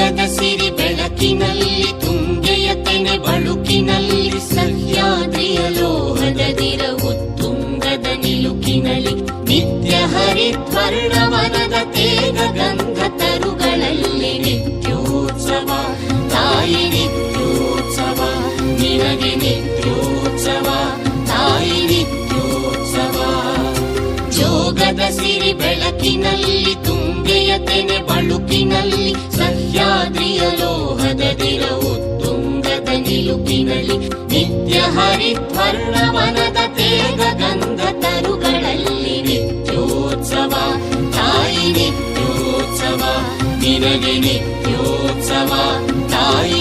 ಜೋಗದ ಸಿರಿ ಬೆಳಕಿನಲ್ಲಿ, ತುಂಗೆಯ ತೆನೆ ಬಳುಕಿನಲ್ಲಿ, ಸಹ್ಯಾದ್ರಿಯ ಲೋಹದ ದಿರವು ತುಂಗದ ನಿಲುಕಿನಲ್ಲಿ, ನಿತ್ಯ ಹರಿತ್ವರ್ಣವನದ ತೇಗ ಗಂಧ ತರುಗಳಲ್ಲಿ ನಿತ್ಯೋತ್ಸವ, ತಾಯಿ ನಿತ್ಯೋತ್ಸವ, ನಿನಗೆ ನಿತ್ಯೋತ್ಸವ, ತಾಯಿ ನಿತ್ಯೋತ್ಸವ. ಜೋಗದ ಸಿರಿ ಬೆಳಕಿನಲ್ಲಿ, ತುಂಗೆಯ ತೆನೆ ಬಳುಕಿನಲ್ಲಿ ಸಹ್ಯಾದ್ರಿಯ ಲೋಹದ ದಿರವು ತುಂಗದ ನಿಲುಕಿನಲ್ಲಿ ನಿತ್ಯ ಹರಿದ್ವರ್ಣವನದ ತೇಗ ಗಂಧ ತರುಗಳಲ್ಲಿ ನಿತ್ಯೋತ್ಸವ, ತಾಯಿ ನಿತ್ಯೋತ್ಸವ ನಿನಗೆ ನಿತ್ಯೋತ್ಸವ, ತಾಯಿ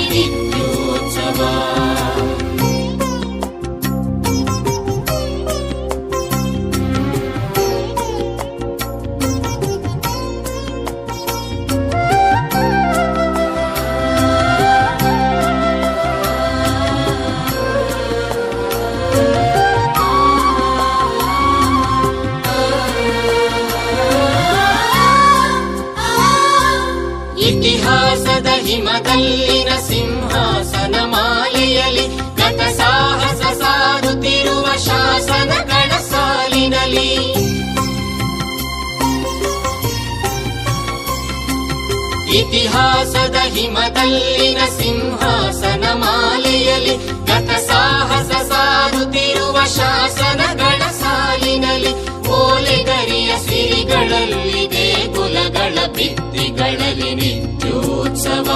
ಸಿರಿಗಳಲ್ಲಿ ದೇಗುಲಗಳ ಭಿತ್ತಿಗಳಲ್ಲಿ ನಿತ್ಯೋತ್ಸವ.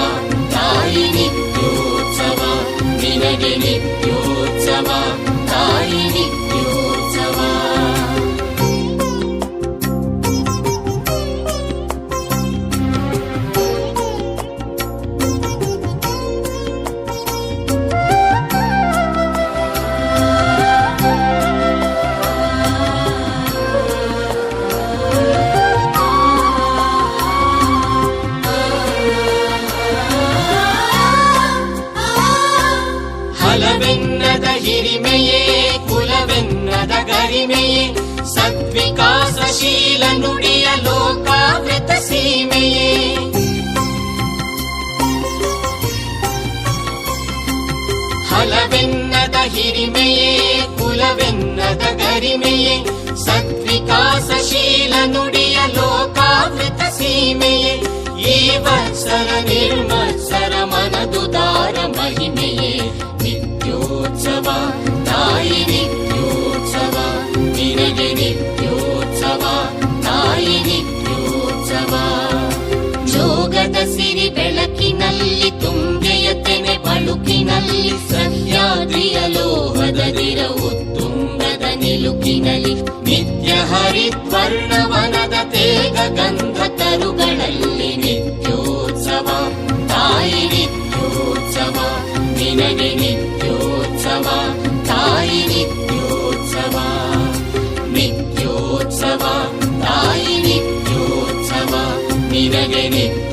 ತಾಯಿ ನಿತ್ಯೋತ್ಸವ ನಿನಗೆ ನಿತ್ಯೋತ್ಸವ ತಾಯಿ ನಿತ್ಯೋತ್ಸವ ಹಲವೆನ್ನದ ಹಿರಿಮೆಯೇ ಕುಲವೆನ್ನದ ಗರಿಮೆಯೇ ಸದ್ವಿಕಾಸಶೀಲ ನುಡಿಯ ಲೋಕಾವೃತ ಸೀಮೆಯೇ ಈ ವತ್ಸರ ನಿರ್ಮತ್ಸರ ಮನದುದಾರ ಮಹಿಮೆಯೇ ನಿತ್ಯೋತ್ಸವ ತಾಯಿ ನಿತ್ಯೋತ್ಸವ ನಿನಗೆ ನಿತ್ಯೋತ್ಸವ ತಾಯಿ ನಿತ್ಯೋತ್ಸವ ಜೋಗದ ಸಿರಿ ಬೆಳಕಿನಲ್ಲಿ ತುಂಗೆಯ ತೆನೆ ಬಳುಕಿನಲ್ಲಿ ಸಹ್ಯಾದ್ರಿಯ ಲೋಹದ ದಿರವು ತುಂಗದ ನಿಲುಕಿನಲ್ಲಿ ನಿತ್ಯ ಹರಿದ್ವರ್ಣವನದ ತೇಗ ಗಂಧ ತರುಗಳಲ್ಲಿ ನಿತ್ಯೋತ್ಸವ. ತಾಯಿ ನಿತ್ಯೋತ್ಸವ, ನಿನಗೆ ನಿತ್ಯೋತ್ಸವ, ತಾಯಿ ನಿತ್ಯೋತ್ಸವ. ನಿತ್ಯೋತ್ಸವ, ತಾಯಿ ನಿತ್ಯೋತ್ಸವ, ನಿನಗೆ ನಿತ್ಯೋತ್ಸವ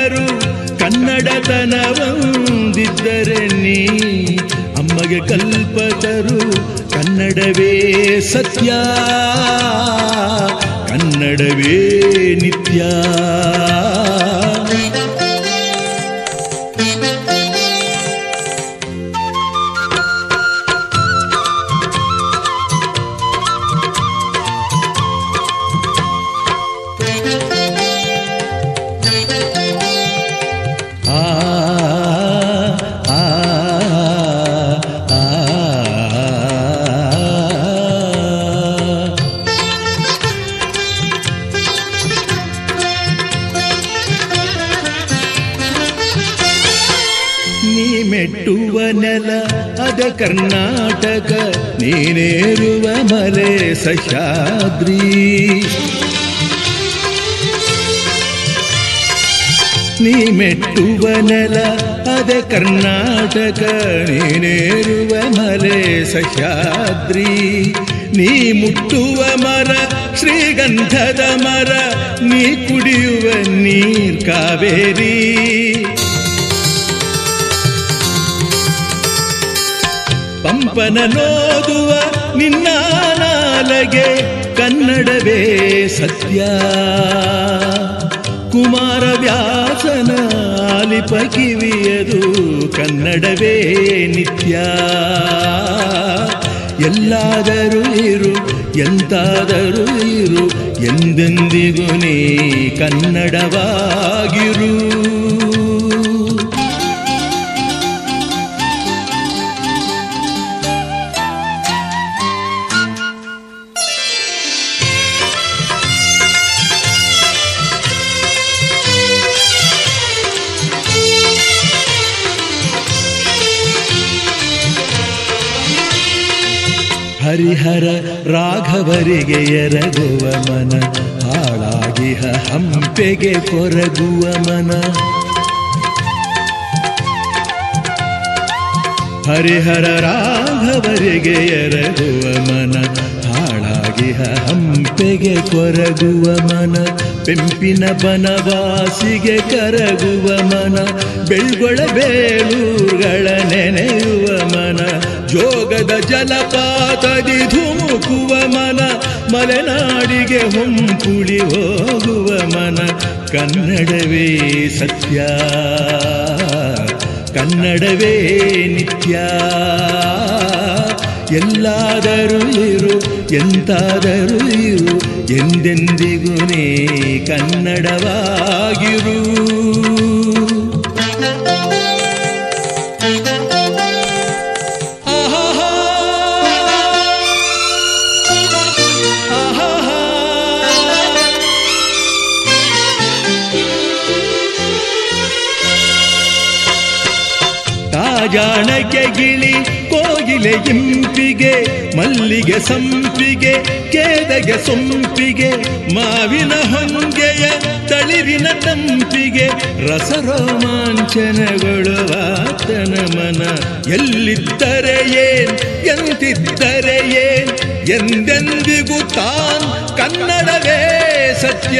ಕನ್ನಡತನವಂದಿದ್ದರೆ ನೀ ಅಮ್ಮಗೆ ಕಲ್ಪತರು ಕನ್ನಡವೇ ಸತ್ಯ. ಕನ್ನಡವೇ ನಿತ್ಯ. ಮಲೆ ಸಹ್ಯಾದ್ರಿ ನೀ ಮೆಟ್ಟುವ ನೆಲ ಅದ ಕರ್ನಾಟಕ ನೀನೇರುವ ಮಲೆ ಸಹ್ಯಾದ್ರಿ ನೀ ಮುಟ್ಟುವ ಮರ ಶ್ರೀಗಂಧದ ಮರ ನೀ ಕುಡಿಯುವ ನೀರ್ ಕಾವೇರಿ ಪಂಪನ ನೋದುವ ನಿನ್ನ ನಾಲಗೆ ಕನ್ನಡವೇ ಸತ್ಯ. ಕುಮಾರ ವ್ಯಾಸನ ಲಿಪ ಕಿವಿಯದು ಕನ್ನಡವೇ ನಿತ್ಯ. ಎಲ್ಲಾದರೂ ಇರು, ಎಂತಾದರೂ ಇರು, ಎಂದೆಂದಿಗೂ ನೀ ಕನ್ನಡವಾಗಿರು. ಹರಿಹರ ರಾಘವರಿಗೆ ಎರಗುವ ಮನ ಹಾಳಾಗಿಹ ಹಂಪೆಗೆ ಕೊರಗುವ ಮನ. ಹರಿಹರ ರಾಘವರಿಗೆ ಎರಗುವ ಮನ ಹಾಳಾಗಿಹ ಹಂಪೆಗೆ ಕೊರಗುವ ಮನ. ಪೆಂಪಿನ ಬನವಾಸಿಗೆ ಕರಗುವ ಮನ, ಬೆಳ್ಗೊಳ ಬೇಲೂರುಗಳ ನೆನೆಯುವ ಮನ. ಜೋಗದ ಜಲಪಾತದಿ ಧುಮುಕುವ ಮನ, ಮಲೆನಾಡಿಗೆ ಹೊಂಪುಳಿ ಹೋಗುವ ಮನ. ಕನ್ನಡವೇ ಸತ್ಯ, ಕನ್ನಡವೇ ನಿತ್ಯ. ಎಲ್ಲಾದರೂ ಇರು, ಎಂತಾದರೂ ಇರು, ಎಂದೆಂದಿಗೂ ನೀ ಕನ್ನಡವಾಗಿರು. ತಾಜಾಣಕ್ಕೆ ಗಿಳಿ, ಕೋಗಿಲೆ ಇಂಪಿಗೆ, ಮಲ್ಲಿಗೆ ಸಂಪಿಗೆ, ಕೇದಗೆ ಸೊಂಪಿಗೆ, ಮಾವಿನ ಹೊಂಗೆಯ ತಳಿರಿನ ತಂಪಿಗೆ ರಸರೋಮಾಂಚನಗೊಳ್ಳುವ ಆತನ ಮನ. ಎಲ್ಲಿದ್ದರೆ ಏನ್, ಎಂತಿದ್ದರೆ ಏನ್, ಎಂದೆಂದಿಗೂ ತಾನ್ ಕನ್ನಡವೇ ಸತ್ಯ.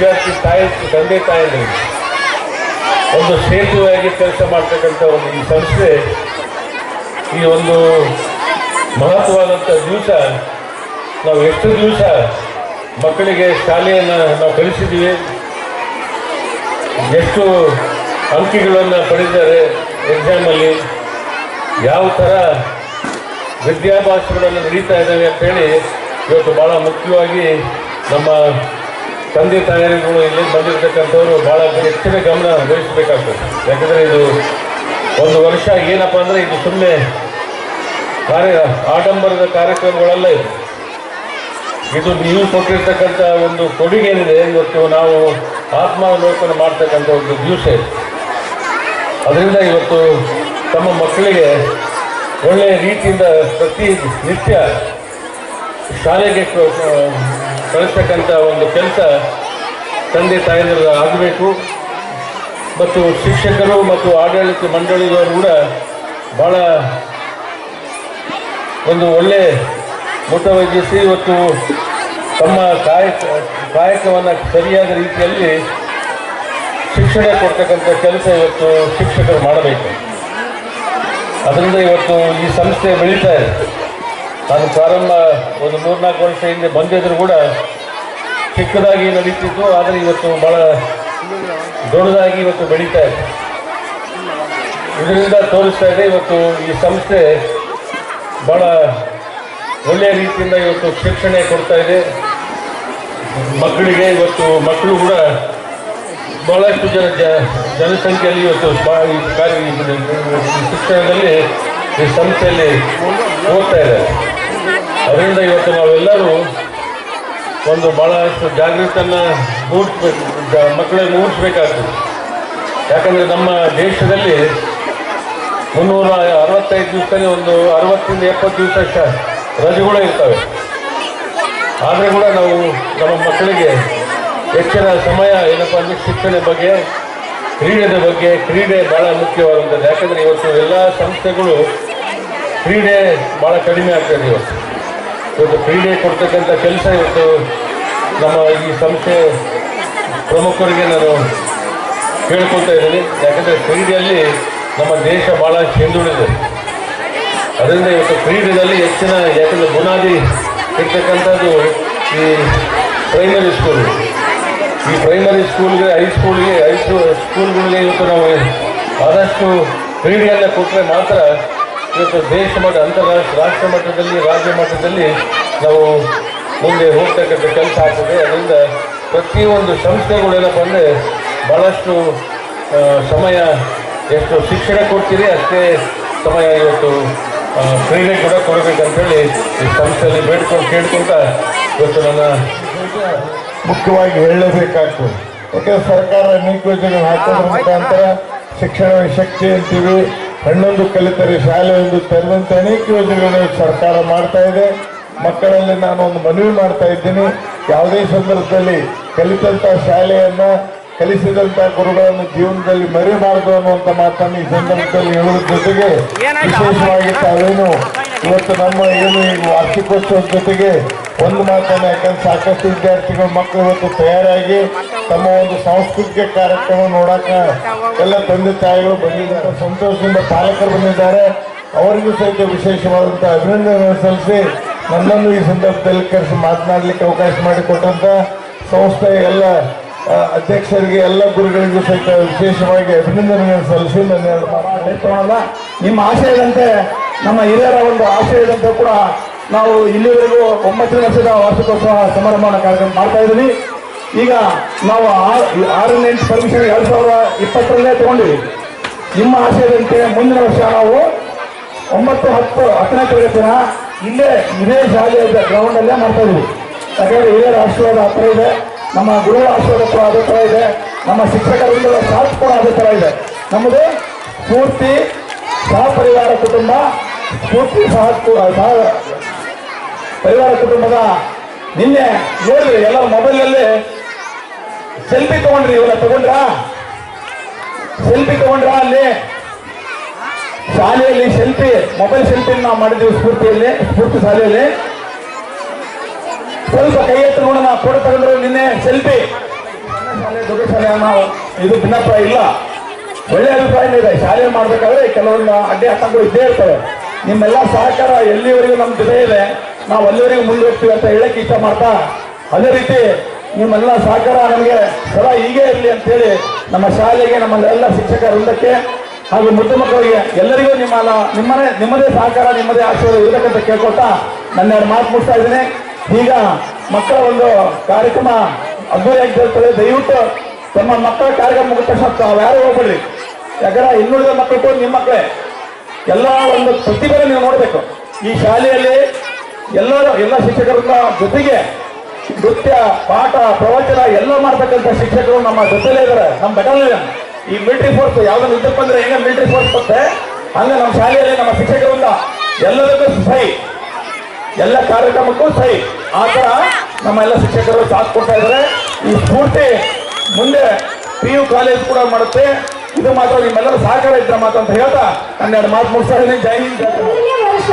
ವಿದ್ಯಾರ್ಥಿ ತಾಯಿ, ತಂದೆ ತಾಯಿಗಳಿಗೆ ಒಂದು ಸೇತುವೆಯಾಗಿ ಕೆಲಸ ಮಾಡ್ತಕ್ಕಂಥ ಒಂದು ಈ ಸಂಸ್ಥೆ, ಈ ಒಂದು ಮಹತ್ವವಾದಂಥ ದಿವಸ, ನಾವು ಎಷ್ಟು ದಿವಸ ಮಕ್ಕಳಿಗೆ ಶಾಲೆಯನ್ನು ನಾವು ಕಲಿಸಿದ್ದೀವಿ, ಎಷ್ಟು ಅಂಕಿಗಳನ್ನು ಪಡೆದಿದ್ದಾರೆ ಎಕ್ಸಾಮಲ್ಲಿ ಯಾವ ಥರ ವಿದ್ಯಾಭ್ಯಾಸಗಳನ್ನು ನಡೀತಾ ಇದ್ದಾವೆ ಅಂತೇಳಿ ಇವತ್ತು ಭಾಳ ಮುಖ್ಯವಾಗಿ ನಮ್ಮ ತಂದೆ ತಾಯರಿಗಳು ಇಲ್ಲಿ ಬಂದಿರತಕ್ಕಂಥವ್ರು ಭಾಳ ಹೆಚ್ಚಿನ ಗಮನ ವಹಿಸಬೇಕಾಗ್ತದೆ. ಯಾಕಂದರೆ ಇದು ಒಂದು ವರ್ಷ ಏನಪ್ಪ ಅಂದರೆ ಇದು ಸುಮ್ಮನೆ ಕಾರ್ಯ ಆಡಂಬರದ ಕಾರ್ಯಕ್ರಮಗಳೆಲ್ಲ ಇದು. ಇದು ನೀವು ಕೊಟ್ಟಿರ್ತಕ್ಕಂಥ ಒಂದು ಕೊಡುಗೆ ಏನಿದೆ ಇವತ್ತು ನಾವು ಆತ್ಮಾವಲೋಕನ ಮಾಡ್ತಕ್ಕಂಥ ಒಂದು ದಿವಸ ಇದೆ. ಅದರಿಂದ ಇವತ್ತು ತಮ್ಮ ಮಕ್ಕಳಿಗೆ ಒಳ್ಳೆಯ ರೀತಿಯಿಂದ ಪ್ರತಿ ನಿತ್ಯ ಶಾಲೆಗೆ ಕಳಿಸ್ತಕ್ಕಂಥ ಒಂದು ಕೆಲಸ ತಂದೆ ತಾಯಿಯರು ಆಗಬೇಕು. ಮತ್ತು ಶಿಕ್ಷಕರು ಮತ್ತು ಆಡಳಿತ ಮಂಡಳಿಗಳು ಕೂಡ ಭಾಳ ಒಂದು ಒಳ್ಳೆ ಮುತವಹಿಸಿ ಇವತ್ತು ತಮ್ಮ ಕಾಯಕ, ಕಾಯಕವನ್ನು ಸರಿಯಾದ ರೀತಿಯಲ್ಲಿ ಶಿಕ್ಷಣ ಕೊಡ್ತಕ್ಕಂಥ ಕೆಲಸ ಇವತ್ತು ಶಿಕ್ಷಕರು ಮಾಡಬೇಕು. ಅದರಿಂದ ಇವತ್ತು ಈ ಸಂಸ್ಥೆ ಬೆಳೀತಾ ಇದೆ. ನಾನು ಪ್ರಾರಂಭ ಒಂದು ಮೂರ್ನಾಲ್ಕು ವರ್ಷ ಹಿಂದೆ ಬಂದಿದ್ರು ಕೂಡ ಚಿಕ್ಕದಾಗಿ ನಡೀತಿತ್ತು, ಆದರೆ ಇವತ್ತು ಭಾಳ ದೊಡ್ಡದಾಗಿ ಇವತ್ತು ಬೆಳೀತಾ ಇದೆ. ಇದರಿಂದ ತೋರಿಸ್ತಾ ಇದೆ, ಇವತ್ತು ಈ ಸಂಸ್ಥೆ ಭಾಳ ಒಳ್ಳೆಯ ರೀತಿಯಿಂದ ಇವತ್ತು ಶಿಕ್ಷಣ ಕೊಡ್ತಾ ಇದೆ. ಮಕ್ಕಳಿಗೆ ಇವತ್ತು ಮಕ್ಕಳು ಕೂಡ ಬಹಳಷ್ಟು ಜನ ಜನಸಂಖ್ಯೆಯಲ್ಲಿ ಇವತ್ತು ಶಿಕ್ಷಣದಲ್ಲಿ ಈ ಸಂಸ್ಥೆಯಲ್ಲಿ ಓದ್ತಾ ಇದ್ದಾರೆ. ಅದರಿಂದ ಇವತ್ತು ನಾವೆಲ್ಲರೂ ಒಂದು ಭಾಳಷ್ಟು ಜಾಗೃತನ ಮೂಡಿಸ್ಬೇಕು ಮಕ್ಕಳಿಗೆ ಮೂಡಿಸ್ಬೇಕಾಗ್ತದೆ. ಯಾಕಂದರೆ ನಮ್ಮ ದೇಶದಲ್ಲಿ ಮುನ್ನೂರ ಅರವತ್ತೈದು ದಿವಸದಲ್ಲಿ ಒಂದು ಅರವತ್ತರಿಂದ ಎಪ್ಪತ್ತು ದಿವಸ ರಜೆಗಳು ಇರ್ತವೆ. ಆದರೆ ಕೂಡ ನಾವು ನಮ್ಮ ಮಕ್ಕಳಿಗೆ ಹೆಚ್ಚಿನ ಸಮಯ, ಏನಪ್ಪ ಅಂದರೆ ಶಿಕ್ಷಣ ಬಗ್ಗೆ, ಕ್ರೀಡೆದ ಬಗ್ಗೆ, ಕ್ರೀಡೆ ಭಾಳ ಮುಖ್ಯವಾದಂಥದ್ದು. ಯಾಕಂದರೆ ಇವತ್ತು ಎಲ್ಲ ಸಂಸ್ಥೆಗಳು ಕ್ರೀಡೆ ಭಾಳ ಕಡಿಮೆ ಆಗ್ತದೆ ಇವತ್ತು. ಇವತ್ತು ಕ್ರೀಡೆ ಕೊಡ್ತಕ್ಕಂಥ ಕೆಲಸ ಇವತ್ತು ನಮ್ಮ ಈ ಸಂಸ್ಥೆ ಪ್ರಮುಖರಿಗೆ ನಾನು ಕೇಳ್ಕೊಳ್ತಾ ಇದ್ದೀನಿ. ಯಾಕಂದರೆ ಕ್ರೀಡೆಯಲ್ಲಿ ನಮ್ಮ ದೇಶ ಭಾಳ ಹಿಂದುಳಿದೆ ಅದರಿಂದ ಇವತ್ತು ಕ್ರೀಡೆಯಲ್ಲಿ ಹೆಚ್ಚಿನ, ಯಾಕಂದರೆ ಬುನಾದಿ ಇರ್ತಕ್ಕಂಥದ್ದು ಈ ಪ್ರೈಮರಿ ಸ್ಕೂಲ್ ಈ ಪ್ರೈಮರಿ ಸ್ಕೂಲ್ಗೆ ಹೈಸ್ಕೂಲ್ಗೆ ಹೈಸ್ಕೂಲ್ ಸ್ಕೂಲ್ಗಳಿಗೆ ಇವತ್ತು ನಾವು ಆದಷ್ಟು ಕ್ರೀಡೆಯನ್ನು ಕೊಟ್ಟರೆ ಮಾತ್ರ ಇವತ್ತು ದೇಶ ಮಟ್ಟ ಅಂತಾರಾಷ್ಟ್ರ ರಾಷ್ಟ್ರ ಮಟ್ಟದಲ್ಲಿ, ರಾಜ್ಯ ಮಟ್ಟದಲ್ಲಿ ನಾವು ಮುಂದೆ ಹೋಗ್ತಕ್ಕಂಥ ಕೆಲಸ ಆಗ್ತದೆ. ಅದರಿಂದ ಪ್ರತಿಯೊಂದು ಸಂಸ್ಥೆಗಳೆಲ್ಲ ಏನಪ್ಪ ಅಂದರೆ ಭಾಳಷ್ಟು ಸಮಯ ಎಷ್ಟು ಶಿಕ್ಷಣ ಕೊಡ್ತೀರಿ ಅಷ್ಟೇ ಸಮಯ ಇವತ್ತು ಕ್ರೀಡೆ ಕೂಡ ಕೊಡಬೇಕಂತೇಳಿ ಈ ಸಂಸ್ಥೆಯಲ್ಲಿ ಬೇಡ್ಕೊಂಡು ಕೇಳ್ಕೊಂತ ಇವತ್ತು ನನ್ನ ಮುಖ್ಯವಾಗಿ ಹೇಳಲೇಬೇಕಾಗ್ತದೆ ಯಾಕೆಂದರೆ ಸರ್ಕಾರ ಅನೇಕ ಯೋಜನೆ ಹಾಕೋದ್ರ ಮುಖಾಂತರ ಶಿಕ್ಷಣ ಶಕ್ತಿ ಅಂತೀವಿ. ಹನ್ನೊಂದು ಕಲಿತರೆ ಶಾಲೆ ಒಂದು ತೆರೆದಂತೆ ಅನೇಕ ಯೋಜನೆಗಳನ್ನು ಸರ್ಕಾರ ಮಾಡ್ತಾ ಇದೆ. ಮಕ್ಕಳಲ್ಲಿ ನಾನು ಒಂದು ಮನವಿ ಮಾಡ್ತಾ ಇದ್ದೀನಿ. ಯಾವುದೇ ಸಂದರ್ಭದಲ್ಲಿ ಕಲಿತಂತ ಶಾಲೆಯನ್ನ ಕಲಿಸಿದಂತ ಗುರುಗಳನ್ನು ಜೀವನದಲ್ಲಿ ಮರೆಯಬಾರದು ಅನ್ನುವಂಥ ಮಾತನ್ನು ಈ ಸಂದರ್ಭದಲ್ಲಿ ಹೇಳುವ ಜೊತೆಗೆ ವಿಶೇಷವಾಗಿ ತಾವೇನು ಇವತ್ತು ನಮ್ಮ ಏನು ಈ ವಾರ್ಷಿಕೋತ್ಸವದ ಜೊತೆಗೆ ಒಂದು ಮಾತನ್ನು ಯಾಕಂದ್ರೆ ಸಾಕಷ್ಟು ವಿದ್ಯಾರ್ಥಿಗಳು ಮಕ್ಕಳು ಇವತ್ತು ತಯಾರಾಗಿ ತಮ್ಮ ಒಂದು ಸಾಂಸ್ಕೃತಿಕ ಕಾರ್ಯಕ್ರಮ ನೋಡಕ ಎಲ್ಲ ತಂದೆ ತಾಯಿಗಳು ಬಂದಿದ್ದಾರೆ, ಸಂತೋಷದಿಂದ ಪಾಲಕರು ಬಂದಿದ್ದಾರೆ. ಅವರಿಗೂ ಸಹಿತ ವಿಶೇಷವಾದಂಥ ಅಭಿನಂದನೆ ಸಲ್ಲಿಸಿ ನನ್ನನ್ನು ಈ ಸಂದರ್ಭದಲ್ಲಿ ಕರೆಸಿ ಮಾತನಾಡಲಿಕ್ಕೆ ಅವಕಾಶ ಮಾಡಿಕೊಟ್ಟಂತ ಸಂಸ್ಥೆಯ ಎಲ್ಲ ಅಧ್ಯಕ್ಷರಿಗೆ, ಎಲ್ಲ ಗುರುಗಳಿಗೂ ಸಹಿತ ವಿಶೇಷವಾಗಿ ಅಭಿನಂದನೆ ಸಲ್ಲಿಸಿ ನನ್ನ ನಿಮ್ಮ ಆಶಯದಂತೆ ನಮ್ಮ ಹಿರಿಯರ ಒಂದು ಆಶಯದಂತ ಕೂಡ ನಾವು ಇಲ್ಲಿವರೆಗೂ ಒಂಬತ್ತನೇ ವರ್ಷದ ವಾರ್ಷಿಕೋತ್ಸವ ಸಮಾರಂಭ ಕಾರ್ಯಕ್ರಮ ಮಾಡ್ತಾ ಇದ್ದೀವಿ ಈಗ ನಾವು ಆರನೇ ಪರ್ಮಿಷನ್ ಎರಡು ಸಾವಿರದ ಇಪ್ಪತ್ತರಲ್ಲೇ ತಗೊಂಡಿವಿ. ನಿಮ್ಮ ಆಶಯದಂತೆ ಮುಂದಿನ ವರ್ಷ ನಾವು ಒಂಬತ್ತು ಹತ್ತು ಹತ್ತನೇ ತರಗತಿನ ಇಲ್ಲೇ ಇದೇ ಶಾಲೆಯ ಗ್ರೌಂಡ್ ಅಲ್ಲೇ ಮಾಡ್ತಾ ಇದೀವಿ ಯಾಕಂದ್ರೆ ಹಿರಿಯರ ಆಶೀರ್ವಾದ ಹತ್ರ ಇದೆ. ನಮ್ಮ ಗುರು ಆಶೀರ್ವಾದ ಕೂಡ ಅದೇ ತರ ಇದೆ. ನಮ್ಮ ಶಿಕ್ಷಕರಿಂದ ಸಾಥ್ ಕೂಡ ಅದೇ ತರ ಇದೆ. ನಮ್ಮದು ಪೂರ್ತಿ ಸಹಪರಿವಾರ ಕುಟುಂಬ ಪೂರ್ತಿ ಸಹ ಪರಿವಾರ ಕುಟುಂಬದ ನಿನ್ನೆ ನೋಡಿ ಎಲ್ಲ ಮೊಬೈಲಲ್ಲಿ ಸೆಲ್ಫಿ ತಗೊಂಡ್ರಿ ಇವರ ತಗೊಂಡ್ರಾ? ಸೆಲ್ಫಿ ತಗೊಂಡ್ರ ಅಲ್ಲಿ? ಶಾಲೆಯಲ್ಲಿ ಸೆಲ್ಫಿ, ಮೊಬೈಲ್ ಸೆಲ್ಫಿ ನಾವು ಮಾಡಿದ್ದೀವಿ ಸ್ಫೂರ್ತಿಯಲ್ಲಿ, ಸ್ಫೂರ್ತಿ ಶಾಲೆಯಲ್ಲಿ. ಸ್ವಲ್ಪ ಕೈ ಎತ್ತು ನೋಡೋಣ, ಫೋಟೋ ತಗೊಂಡ್ರು ನಿನ್ನೆ ಸೆಲ್ಫಿ. ಶಾಲೆ ದೊಡ್ಡ ಶಾಲೆ ನಾವು ಇದು ಭಿನ್ನಪ್ರಾಯ ಇಲ್ಲ. ಒಳ್ಳೆ ಅಭಿಪ್ರಾಯ ಇದೆ ಶಾಲೆ ಮಾಡ್ಬೇಕಾದ್ರೆ ಕೆಲವೊಂದು ಅಡ್ಡಿ ಆತಂಕಗಳು ಇದ್ದೇ ಇರ್ತವೆ. ನಿಮ್ಮೆಲ್ಲ ಸಹಕಾರ ಎಲ್ಲಿವರೆಗೂ ನಮ್ಮ ಜೊತೆ ಇದೆ. ನಾವು ಅಲ್ಲಿವರೆಗೂ ಮುಂದುವರಿತೀವಿ ಅಂತ ಹೇಳಕ್ಕೆ ಇಷ್ಟ ಮಾಡ್ತಾ ಅದೇ ರೀತಿ ನಿಮ್ಮೆಲ್ಲ ಸಹಕಾರ ನಮಗೆ ಸದಾ ಹೀಗೆ ಇರಲಿ ಅಂತೇಳಿ ನಮ್ಮ ಶಾಲೆಗೆ, ನಮ್ಮ ಎಲ್ಲ ಶಿಕ್ಷಕ ವೃಂದಕ್ಕೆ ಹಾಗೂ ಮುದ್ದು ಮಕ್ಕಳಿಗೆ ಎಲ್ಲರಿಗೂ ನಿಮ್ಮ ನಿಮ್ಮನೇ, ನಿಮ್ಮದೇ ಸಹಕಾರ, ನಿಮ್ಮದೇ ಆಶೀರ್ವಾದ ಇರಬೇಕಂತ ಕೇಳ್ಕೊಳ್ತಾ ನನ್ನ ಎರಡು ಮಾತು ಮುಗಿಸ್ತಾ ಇದ್ದೀನಿ. ಈಗ ಮಕ್ಕಳ ಒಂದು ಕಾರ್ಯಕ್ರಮ ಅದ್ದೂರಿಯಾಗಿ ಕೇಳ್ತಾರೆ ದಯವಿಟ್ಟು ತಮ್ಮ ಮಕ್ಕಳ ಕಾರ್ಯಕ್ರಮ ಮುಗಿದ ತಕ್ಷಣ ಯಾರು ಹೋಗ್ಬಿಡ್ರಿ ಯಾಕಂದ್ರೆ ಇನ್ನುಳಿದ ಮಕ್ಕಳು ನಿಮ್ಮ ಮಕ್ಕಳೇ. ಎಲ್ಲ ಒಂದು ಪ್ರತಿಭೆ ನೀವು ನೋಡಬೇಕು. ಈ ಶಾಲೆಯಲ್ಲಿ ಎಲ್ಲರೂ ಎಲ್ಲ ಶಿಕ್ಷಕರನ್ನ ಜೊತೆಗೆ ನೃತ್ಯ, ಪಾಠ, ಪ್ರವಚನ ಎಲ್ಲ ಮಾಡ್ತಕ್ಕಂಥ ಶಿಕ್ಷಕರು ನಮ್ಮ ಜೊತೆಲೇ ಇದ್ದಾರೆ ನಮ್ಮ ಬೆಟಾಲಿಯನ್ ಈ ಮಿಲಿಟರಿ ಫೋರ್ಸ್ ಯಾವ್ದನ್ನ ಯುದ್ಧಕ್ಕೆ ಬಂದ್ರೆ ಹೆಂಗೆ ಮಿಲಿಟರಿ ಫೋರ್ಸ್ ಬರುತ್ತೆ ಹಂಗೆ ನಮ್ಮ ಶಾಲೆಯಲ್ಲಿ ನಮ್ಮ ಶಿಕ್ಷಕರಿಂದ ಎಲ್ಲದಕ್ಕೂ ಸಹಿ. ಎಲ್ಲ ಕಾರ್ಯಕ್ರಮಕ್ಕೂ ಸಹಿ. ಆ ಥರ ನಮ್ಮ ಎಲ್ಲ ಶಿಕ್ಷಕರು ಸಾಥ್ ಕೊಡ್ತಾ ಇದ್ದಾರೆ ಈ ಸ್ಫೂರ್ತಿ ಮುಂದೆ ಪಿ ಯು ಕಾಲೇಜ್ ಕೂಡ ಮಾಡುತ್ತೆ. ಇದು ಮಾತ್ರ ನಿಮ್ಮೆಲ್ಲರ ಸಹಕಾರ ಇದ್ರೆ ಮಾತ್ರ ಅಂತ ಹೇಳ್ತಾ ಹನ್ನೆರಡು ಮಾತು ಮುಗಿಸ್ತಾ ಜೈ ವರ್ಷ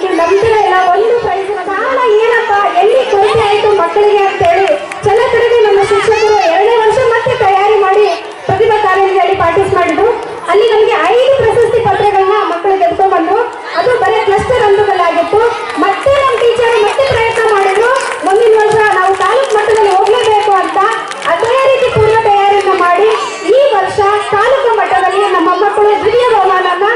ನೀವು ನಂಬ್ತೀರಾ ಇಲ್ಲ ಒಂದು ಪ್ರೈಸ್ ಕಾರಣ ಏನಪ್ಪ? ಎಲ್ಲಿ ಕೊರತೆ ಆಯಿತು ಮಕ್ಕಳಿಗೆ ಅಂತೇಳಿ ಚೆನ್ನ ಕಡೆಗೆ ನಮ್ಮ ಶಿಕ್ಷಕರು ಎರಡನೇ ವರ್ಷ ಮತ್ತೆ ತಯಾರಿ ಮಾಡಿ ಪ್ರತಿಭಾ ಕಾರ್ಯದಲ್ಲಿ ಪಾರ್ಟಿಸಿಪೇಟ್ ಮಾಡಿದ್ರು. ಅಲ್ಲಿ ನಮಗೆ ಐದು ಪ್ರಶಸ್ತಿ ಪತ್ರಗಳನ್ನ ಮಕ್ಕಳು ಗೆದ್ಕೊಂಡ್ಬಂದ್ರು ಅದು ಬರೀ ಕ್ಲಸ್ಟರ್ ಹಂತದಲ್ಲಾಗಿತ್ತು ಮತ್ತೆ ನಮ್ಮ ಟೀಚರ್ ಮತ್ತೆ ಪ್ರಯತ್ನ ಮಾಡಿದ್ರು. ಮುಂದಿನ ವರ್ಷ ನಾವು ತಾಲೂಕು ಮಟ್ಟದಲ್ಲಿ ಹೋಗ್ಲೇಬೇಕು ಅಂತ. ಅದೇ ವರ್ಷ ತಾಲೂಕು ಮಟ್ಟದಲ್ಲಿ ನಮ್ಮ ಮಕ್ಕಳು ದ್ವಿತೀಯ ಬಹುಮಾನನ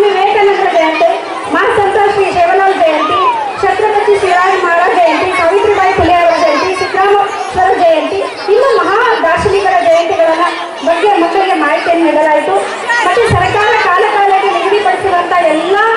ಸ್ವಾಮಿ ವಿವೇಕಾನಂದರ ಜಯಂತಿ, ಮಾ ಸಂತ ಶ್ರೀ ಶಿವಲಾಲ್ ಜಯಂತಿ, ಛತ್ರಪತಿ ಶಿವಾಜಿ ಮಹಾರಾಜ್ ಜಯಂತಿ, ಸಾವಿತ್ರಿಬಾಯಿ ಫುಲೆ ಅವರ ಜಯಂತಿ ಸಿದ್ದರಾಮೇಶ್ವರ ಜಯಂತಿ, ಇನ್ನು ಮಹಾ ದಾರ್ಶನಿಕರ ಜಯಂತಿಗಳನ್ನ ಬಗ್ಗೆ ಮಕ್ಕಳಿಗೆ ಮಾಹಿತಿಯನ್ನು ನೀಡಲಾಯಿತು. ಮತ್ತೆ ಸರ್ಕಾರ ಕಾಲ ನಿಗದಿಪಡಿಸುವಂತ ಎಲ್ಲಾ ಎಲ್ಲ